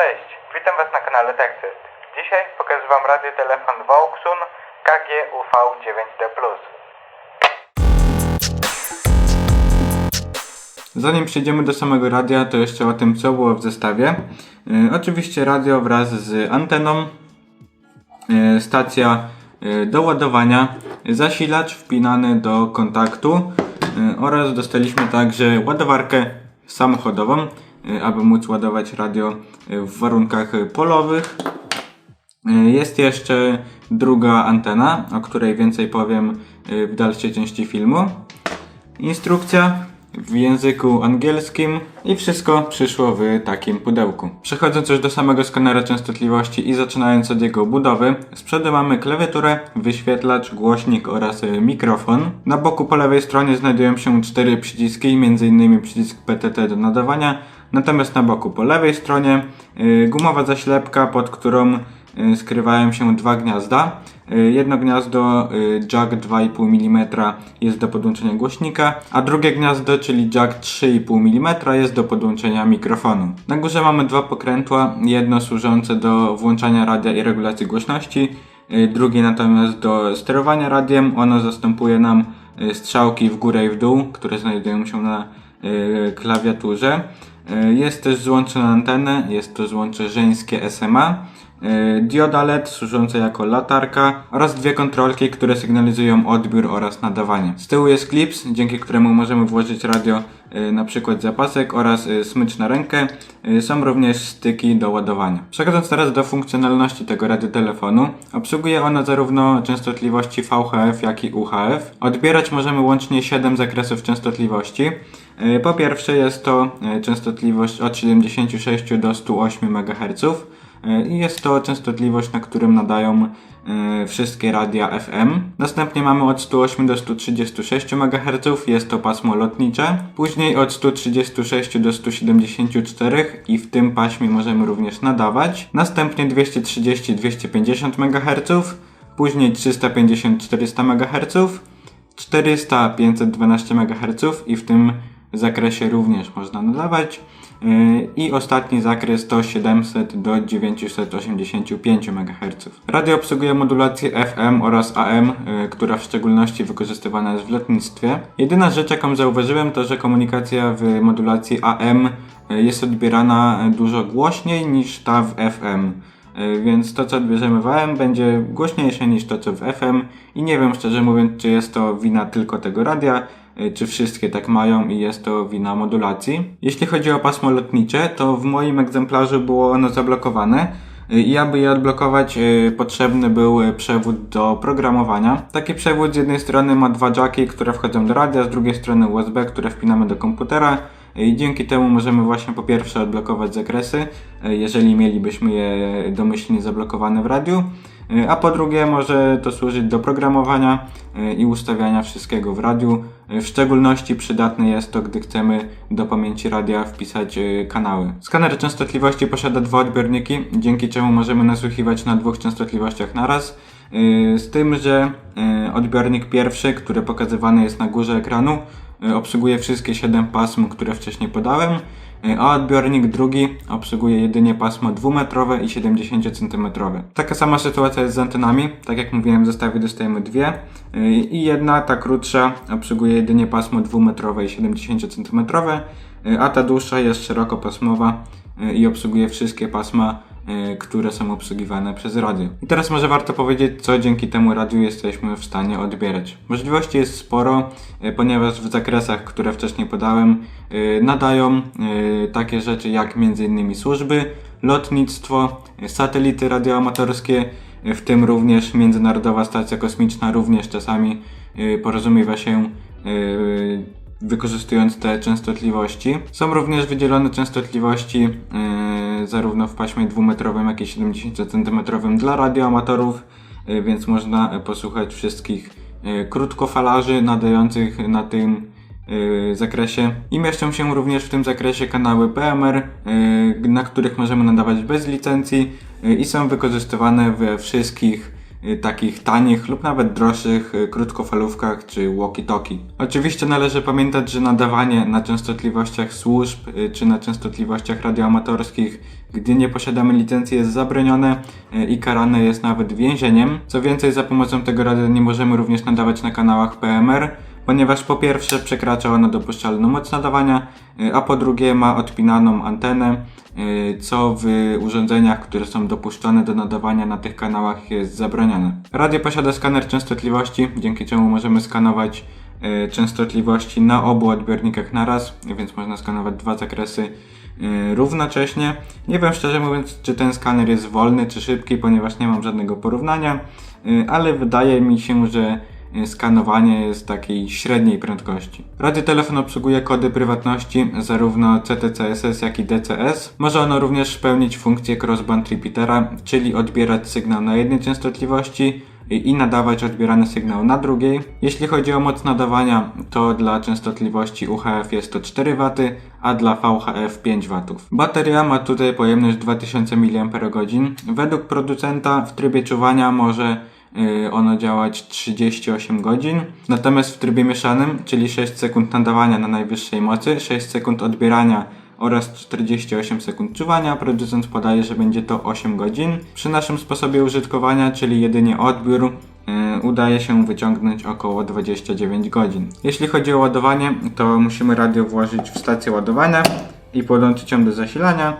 Cześć, witam Was na kanale Texest. Dzisiaj pokażę Wam radiotelefon Vauxhall KGUV9D+. Zanim przejdziemy do samego radia, to jeszcze o tym, co było w zestawie. Yy, oczywiście radio wraz z anteną, yy, stacja yy, do ładowania, zasilacz wpinany do kontaktu oraz dostaliśmy także ładowarkę samochodową, aby móc ładować radio yy, w warunkach polowych. Yy, Jest jeszcze druga antena, o której więcej powiem w dalszej części filmu. Instrukcja w języku angielskim i wszystko przyszło w takim pudełku. Przechodząc już do samego skanera częstotliwości i zaczynając od jego budowy, z przodu mamy klawiaturę, wyświetlacz, głośnik oraz y, mikrofon. Na boku po lewej stronie znajdują się cztery przyciski, m.in. przycisk PTT do nadawania, natomiast na boku po lewej stronie y, gumowa zaślepka, pod którą y, skrywają się dwa gniazda. Y, Jedno gniazdo y, jack 2,5 mm jest do podłączenia głośnika, a drugie gniazdo, czyli jack 3,5 mm jest do podłączenia mikrofonu. Na górze mamy dwa pokrętła, jedno służące do włączania radia i regulacji głośności, y, drugie natomiast do sterowania radiem. Ono zastępuje nam strzałki w górę i w dół, które znajdują się na klawiaturze. Jest też złącze na antenę, jest to złącze żeńskie SMA. Y, Dioda LED służąca jako latarka oraz dwie kontrolki, które sygnalizują odbiór oraz nadawanie. Z tyłu jest klips, dzięki któremu możemy włożyć radio y, na przykład zapasek oraz y, smycz na rękę. Są również styki do ładowania. Przechodząc teraz do funkcjonalności tego radiotelefonu, obsługuje ona zarówno częstotliwości VHF, jak i UHF. Odbierać możemy łącznie 7 zakresów częstotliwości. Po pierwsze jest to częstotliwość od 76 do 108 MHz. Y, I jest to częstotliwość, na którym nadają y, wszystkie radia FM. Następnie mamy od 108 do 136 MHz, jest to pasmo lotnicze. Później od 136 do 174 i w tym paśmie możemy również nadawać. Następnie 230-250 MHz, później 350-400 MHz, 400-512 MHz i w tym zakresie również można nadawać. Yy, I ostatni zakres to 700 do 985 MHz. Radio obsługuje modulację FM oraz AM, yy, która w szczególności wykorzystywana jest w lotnictwie. Jedyna rzecz, jaką zauważyłem, to że komunikacja w modulacji AM yy, jest odbierana dużo głośniej niż ta w FM. Y, Więc to, co odbierzemy w AM, będzie głośniejsze niż to, co w FM. I nie wiem, szczerze mówiąc, czy jest to wina tylko tego radia, y, czy wszystkie tak mają i jest to wina modulacji. Jeśli chodzi o pasmo lotnicze, to w moim egzemplarzu było ono zablokowane. Y, I aby je odblokować, y, potrzebny był y, przewód do programowania. Taki przewód z jednej strony ma dwa jacki, które wchodzą do radia, z drugiej strony USB, które wpinamy do komputera. I dzięki temu możemy właśnie po pierwsze odblokować zakresy, y, jeżeli mielibyśmy je domyślnie zablokowane w radiu, y, a po drugie może to służyć do programowania y, i ustawiania wszystkiego w radiu. W szczególności przydatne jest to, gdy chcemy do pamięci radia wpisać kanały. Skaner częstotliwości posiada dwa odbiorniki, dzięki czemu możemy nasłuchiwać na dwóch częstotliwościach naraz. Z tym, że odbiornik pierwszy, który pokazywany jest na górze ekranu, obsługuje wszystkie 7 pasm, które wcześniej podałem, y, a odbiornik drugi obsługuje jedynie pasmo dwumetrowe i 70 cm. Taka sama sytuacja jest z antenami. Tak jak mówiłem, w zestawie dostajemy dwie y, i jedna, ta krótsza, obsługuje jedynie pasmo dwumetrowe i 70 cm, a ta dłuższa jest szerokopasmowa i obsługuje wszystkie pasma które są obsługiwane przez radio. I teraz może warto powiedzieć, co dzięki temu radiu jesteśmy w stanie odbierać. Możliwości jest sporo, y, ponieważ w zakresach, które wcześniej podałem, y, nadają y, takie rzeczy jak m.in. służby, lotnictwo, y, satelity radioamatorskie, y, w tym również Międzynarodowa Stacja Kosmiczna również czasami y, porozumiewa się y, wykorzystując te częstotliwości. Są również wydzielone częstotliwości yy, zarówno w paśmie dwumetrowym, jak i 70 cm dla radioamatorów, yy, więc można yy, posłuchać wszystkich yy, krótkofalarzy nadających na tym yy, zakresie. I mieszczą się również w tym zakresie kanały PMR, yy, na których możemy nadawać bez licencji i są wykorzystywane we wszystkich y, takich tanich lub nawet droższych y, krótkofalówkach czy walkie-talkie. Oczywiście należy pamiętać, że nadawanie na częstotliwościach służb y, czy na częstotliwościach radioamatorskich, gdy nie posiadamy licencji jest zabronione y, i karane jest nawet więzieniem. Co więcej, za pomocą tego radia nie możemy również nadawać na kanałach PMR, ponieważ po pierwsze przekracza ona dopuszczalną moc nadawania, y, a po drugie ma odpinaną antenę, y, co w urządzeniach, które są dopuszczone do nadawania na tych kanałach jest zabronione. Radio posiada skaner częstotliwości, dzięki czemu możemy skanować y, częstotliwości na obu odbiornikach naraz, więc można skanować dwa zakresy równocześnie. Nie wiem szczerze mówiąc, czy ten skaner jest wolny czy szybki, ponieważ nie mam żadnego porównania, ale wydaje mi się, że skanowanie jest takiej średniej prędkości. Radiotelefon obsługuje kody prywatności zarówno CTCSS jak i DCS. Może ono również pełnić funkcję crossband repeatera, czyli odbierać sygnał na jednej częstotliwości i nadawać odbierany sygnał na drugiej. Jeśli chodzi o moc nadawania, to dla częstotliwości UHF jest to 4 W, a dla VHF 5 W. Bateria ma tutaj pojemność 2000 mAh. Według producenta w trybie czuwania może ono działać 38 godzin. Natomiast w trybie mieszanym, czyli 6 sekund nadawania na najwyższej mocy, 6 sekund odbierania oraz 48 sekund czuwania, producent podaje, że będzie to 8 godzin. Przy naszym sposobie użytkowania, czyli jedynie odbiór, yy, udaje się wyciągnąć około 29 godzin. Jeśli chodzi o ładowanie, to musimy radio włożyć w stację ładowania i podłączyć ją do zasilania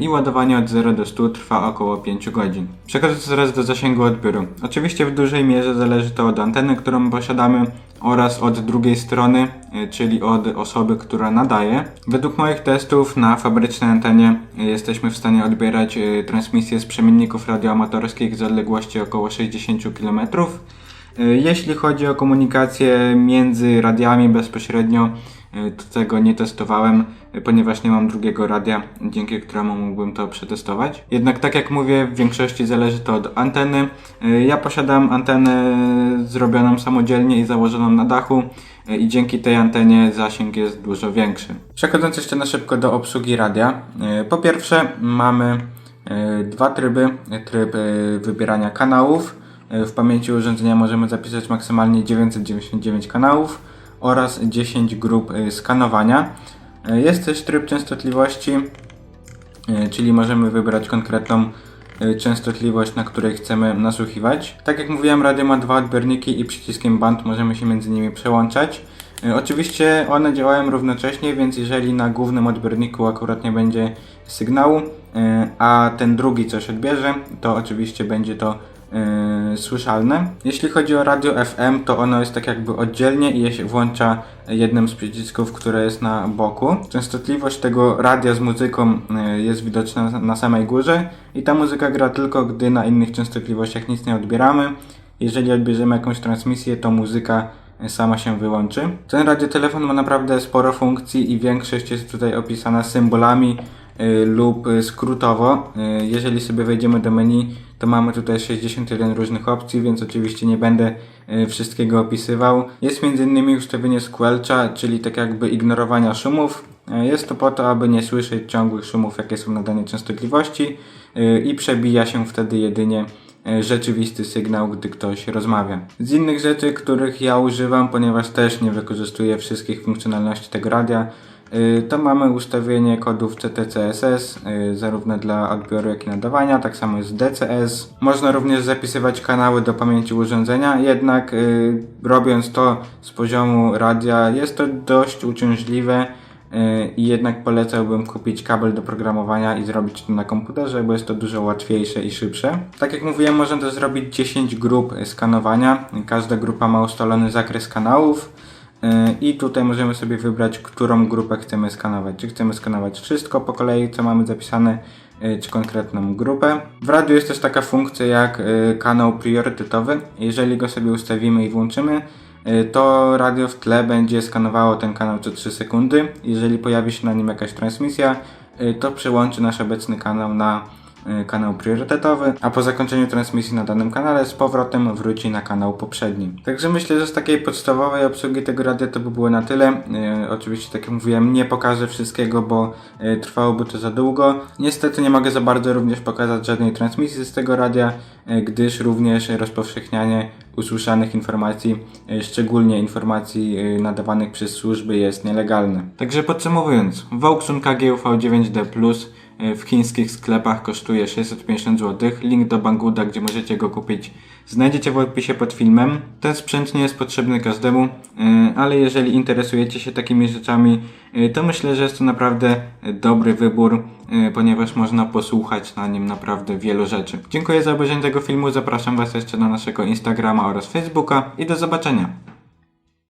i ładowanie od 0 do 100 trwa około 5 godzin. Przechodząc teraz do zasięgu odbioru. Oczywiście w dużej mierze zależy to od anteny, którą posiadamy oraz od drugiej strony, y, czyli od osoby, która nadaje. Według moich testów na fabrycznej antenie y, jesteśmy w stanie odbierać y, transmisję z przemienników radioamatorskich z odległości około 60 km. Jeśli chodzi o komunikację między radiami bezpośrednio, tego nie testowałem, y, ponieważ nie mam drugiego radia, dzięki któremu mógłbym to przetestować. Jednak tak jak mówię, w większości zależy to od anteny. Y, Ja posiadam antenę zrobioną samodzielnie i założoną na dachu i dzięki tej antenie zasięg jest dużo większy. Przechodząc jeszcze na szybko do obsługi radia. Po pierwsze mamy dwa tryby. Tryb wybierania kanałów. W pamięci urządzenia możemy zapisać maksymalnie 999 kanałów oraz 10 grup y, skanowania. Y, Jest też tryb częstotliwości, y, czyli możemy wybrać konkretną częstotliwość, na której chcemy nasłuchiwać. Tak jak mówiłem, radio ma dwa odbiorniki i przyciskiem band możemy się między nimi przełączać. Oczywiście one działają równocześnie, więc jeżeli na głównym odbiorniku akurat nie będzie sygnału, a ten drugi coś odbierze, to oczywiście będzie to yy, słyszalne. Jeśli chodzi o radio FM, to ono jest tak jakby oddzielnie i je się włącza jednym z przycisków, które jest na boku. Częstotliwość tego radia z muzyką yy, jest widoczna na- samej górze i ta muzyka gra tylko, gdy na innych częstotliwościach nic nie odbieramy. Jeżeli odbierzemy jakąś transmisję, to muzyka yy, sama się wyłączy. Ten radiotelefon ma naprawdę sporo funkcji i większość jest tutaj opisana symbolami y, lub y, skrótowo. Y, Jeżeli sobie wejdziemy do menu, to mamy tutaj 61 różnych opcji, więc oczywiście nie będę y, wszystkiego opisywał. Jest m.in. ustawienie squelcha, czyli tak jakby ignorowania szumów. Y, Jest to po to, aby nie słyszeć ciągłych szumów, jakie są na danej częstotliwości y, i przebija się wtedy jedynie rzeczywisty sygnał, gdy ktoś rozmawia. Z innych rzeczy, których ja używam, ponieważ też nie wykorzystuję wszystkich funkcjonalności tego radia, to mamy ustawienie kodów CTCSS, y, zarówno dla odbioru, jak i nadawania, tak samo jest DCS. Można również zapisywać kanały do pamięci urządzenia, jednak y, robiąc to z poziomu radia jest to dość uciążliwe y, i jednak polecałbym kupić kabel do programowania i zrobić to na komputerze, bo jest to dużo łatwiejsze i szybsze. Tak jak mówiłem, można też zrobić 10 grup skanowania. Każda grupa ma ustalony zakres kanałów. Yy, I tutaj możemy sobie wybrać, którą grupę chcemy skanować. Czy chcemy skanować wszystko po kolei, co mamy zapisane, yy, czy konkretną grupę. W radiu jest też taka funkcja jak yy, kanał priorytetowy. Jeżeli go sobie ustawimy i włączymy, to radio w tle będzie skanowało ten kanał co 3 sekundy. Jeżeli pojawi się na nim jakaś transmisja, to przełączy nasz obecny kanał na y, kanał priorytetowy, a po zakończeniu transmisji na danym kanale z powrotem wróci na kanał poprzedni. Także myślę, że z takiej podstawowej obsługi tego radia to by było na tyle. Y, oczywiście, tak jak mówiłem, nie pokażę wszystkiego, bo y, trwałoby to za długo. Niestety nie mogę za bardzo również pokazać żadnej transmisji z tego radia, y, gdyż również rozpowszechnianie usłyszanych informacji, y, szczególnie informacji y, nadawanych przez służby jest nielegalne. Także podsumowując, Vauxhall KGU V9D Plus y, w chińskich sklepach kosztuje 650 zł. Link do Banggoda, gdzie możecie go kupić, znajdziecie w opisie pod filmem. Ten sprzęt nie jest potrzebny każdemu, y, ale jeżeli interesujecie się takimi rzeczami, y, to myślę, że jest to naprawdę dobry wybór, ponieważ można posłuchać na nim naprawdę wielu rzeczy. Dziękuję za obejrzenie tego filmu, zapraszam Was jeszcze na naszego Instagrama oraz Facebooka i do zobaczenia.